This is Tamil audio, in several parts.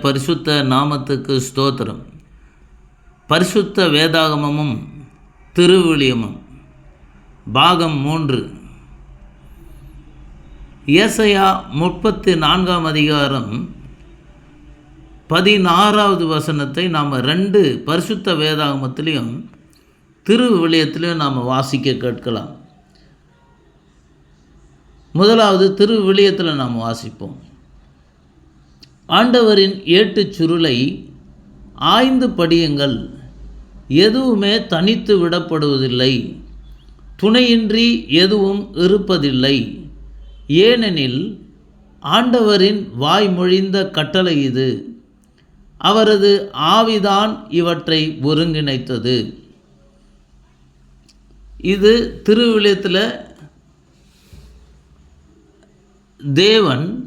பரிசுத்த நாமத்துக்கு ஸ்தோத்திரம். பரிசுத்த வேதாகமமும் திருவிழியமும் பாகம் மூன்று. இயசையா முப்பத்தி நான்காம் அதிகாரம் பதினாறாவது வசனத்தை நாம் ரெண்டு பரிசுத்த வேதாகமத்திலையும் திருவிழியத்திலையும் நாம் வாசிக்க கேட்கலாம். முதலாவது திருவிழியத்தில் நாம் வாசிப்போம். ஆண்டவரின் ஏட்டுச் சுருளை ஆய்ந்து படியுங்கள். எதுவுமே தனித்து விடப்படுவதில்லை. துணையின்றி எதுவும் இருப்பதில்லை. ஏனெனில் ஆண்டவரின் வாய்மொழிந்த கட்டளை இது. அவரது ஆவிதான் இவற்றை ஒருங்கிணைத்தது. இது திருவிழத்தில் தேவன்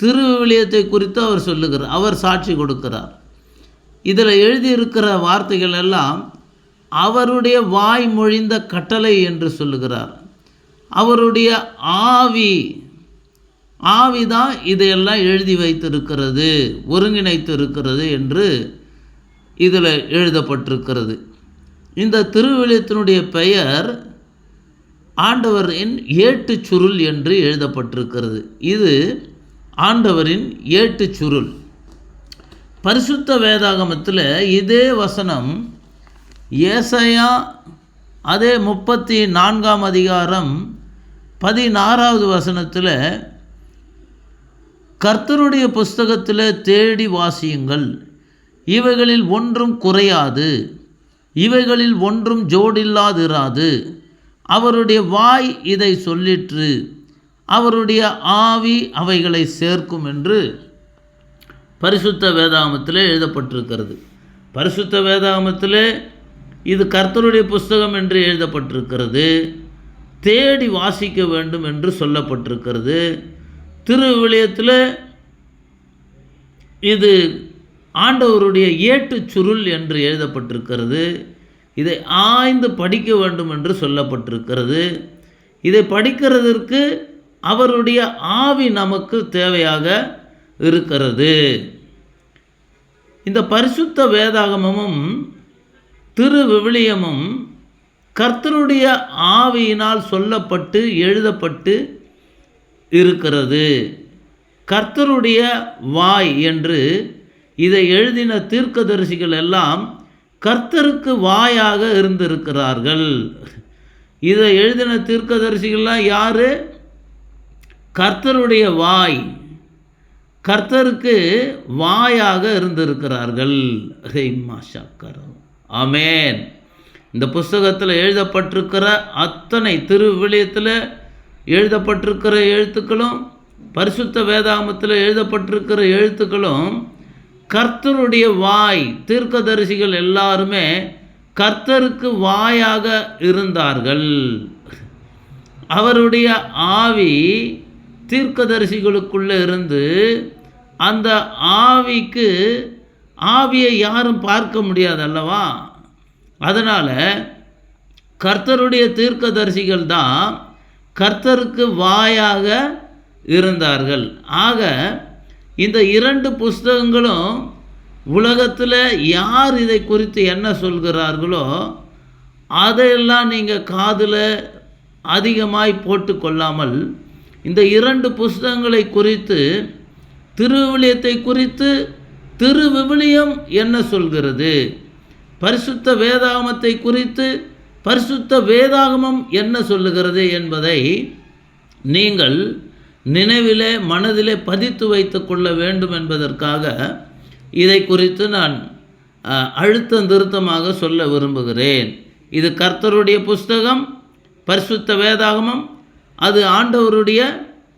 திருவிழியத்தை குறித்து அவர் சொல்லுகிறார். அவர் சாட்சி கொடுக்கிறார். இதில் எழுதியிருக்கிற வார்த்தைகள் எல்லாம் அவருடைய வாய் மொழிந்த கட்டளை என்று சொல்லுகிறார். அவருடைய ஆவி ஆவி தான் இதையெல்லாம் எழுதி வைத்திருக்கிறது ஒருங்கிணைத்து இருக்கிறது என்று இதில் எழுதப்பட்டிருக்கிறது. இந்த திருவிழியத்தினுடைய பெயர் ஆண்டவரின் ஏட்டு சுருள் என்று எழுதப்பட்டிருக்கிறது. இது ஆண்டவரின் ஏட்டுச் சுருள். பரிசுத்த வேதாகமத்தில் இதே வசனம் ஏசையா அதே முப்பத்தி நான்காம் அதிகாரம் பதினாறாவது வசனத்தில் கர்த்தருடைய புஸ்தகத்தில் தேடி வாசியுங்கள். இவைகளில் ஒன்றும் குறையாது. இவைகளில் ஒன்றும் ஜோடில்லாதிராது. அவருடைய வாய் இதை சொல்லிற்று. அவருடைய ஆவி அவைகளை சேர்க்கும் என்று பரிசுத்த வேதாகமத்தில் எழுதப்பட்டிருக்கிறது. பரிசுத்த வேதாகமத்தில் இது கர்த்தருடைய புஸ்தகம் என்று எழுதப்பட்டிருக்கிறது. தேடி வாசிக்க வேண்டும் என்று சொல்லப்பட்டிருக்கிறது. திருவிழியத்தில் இது ஆண்டவருடைய ஏட்டு சுருள் என்று எழுதப்பட்டிருக்கிறது. இதை ஆய்ந்து படிக்க வேண்டும் என்று சொல்லப்பட்டிருக்கிறது. இதை படிக்கிறதற்கு அவருடைய ஆவி நமக்கு தேவையாக இருக்கிறது. இந்த பரிசுத்த வேதாகமமும் திரு விவிலியமும் கர்த்தருடைய ஆவியினால் சொல்லப்பட்டு எழுதப்பட்டு இருக்கிறது. கர்த்தருடைய வாய் என்று இதை எழுதின தீர்க்கதரிசிகள் எல்லாம் கர்த்தருக்கு வாயாக இருந்திருக்கிறார்கள். இதை எழுதின தீர்க்கதரிசிகள்லாம் யார்? கர்த்தருடைய வாய் கர்த்தருக்கு வாயாக இருந்திருக்கிறார்கள். ஆமேன். இந்த புஸ்தகத்தில் எழுதப்பட்டிருக்கிற அத்தனை திருவிழியத்தில் எழுதப்பட்டிருக்கிற எழுத்துக்களும் பரிசுத்த வேதாமத்தில் எழுதப்பட்டிருக்கிற எழுத்துக்களும் கர்த்தருடைய வாய் தீர்க்கதரிசிகள் எல்லாருமே கர்த்தருக்கு வாயாக இருந்தார்கள். அவருடைய ஆவி தீர்க்கதரிசிகளுக்குள்ளே இருந்து அந்த ஆவிக்கு ஆவியை யாரும் பார்க்க முடியாது அல்லவா? அதனால் கர்த்தருடைய தீர்க்கதரிசிகள் தான் கர்த்தருக்கு வாயாக இருந்தார்கள். ஆக இந்த இரண்டு புஸ்தகங்களும் உலகத்தில் யார் இதை குறித்து என்ன சொல்கிறார்களோ அதையெல்லாம் நீங்கள் காதில் அதிகமாய் போட்டு கொள்ளாமல் இந்த இரண்டு புஸ்தகங்களை குறித்து திருவிவிலியத்தை குறித்து திருவிவிலியம் என்ன சொல்கிறது? பரிசுத்த வேதாகமத்தை குறித்து பரிசுத்த வேதாகமம் என்ன சொல்லுகிறது என்பதை நீங்கள் நினைவிலே மனதிலே பதித்து வைத்து கொள்ள வேண்டும் என்பதற்காக இதை குறித்து நான் அழுத்தம் திருத்தமாக சொல்ல விரும்புகிறேன். இது கர்த்தருடைய புஸ்தகம் பரிசுத்த வேதாகமம் அது ஆண்டவருடைய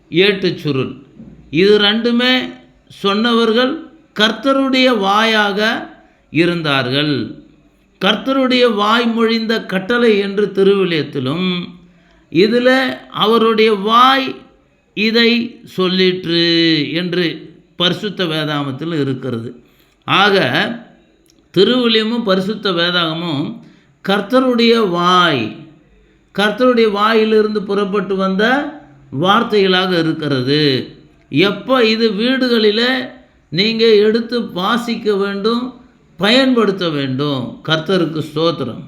ஏட்டுச் சுருள் இது ரெண்டுமே சொன்னவர்கள் கர்த்தருடைய வாயாக இருந்தார்கள். கர்த்தருடைய வாய் மொழிந்த கட்டளை என்று திருவிழியத்திலும் இதில் அவருடைய வாய் இதை சொல்லிற்று என்று பரிசுத்த வேதாகமத்தில் இருக்கிறது. ஆக திருவிழியமும் பரிசுத்த வேதாகமும் கர்த்தருடைய வாய் கர்த்தருடைய வாயிலிருந்து புறப்பட்டு வந்த வார்த்தைகளாக இருக்கிறது. எப்போ இது வீடுகளில் நீங்கள் எடுத்து வாசிக்க வேண்டும் பயன்படுத்த வேண்டும். கர்த்தருக்கு ஸ்தோத்திரம்.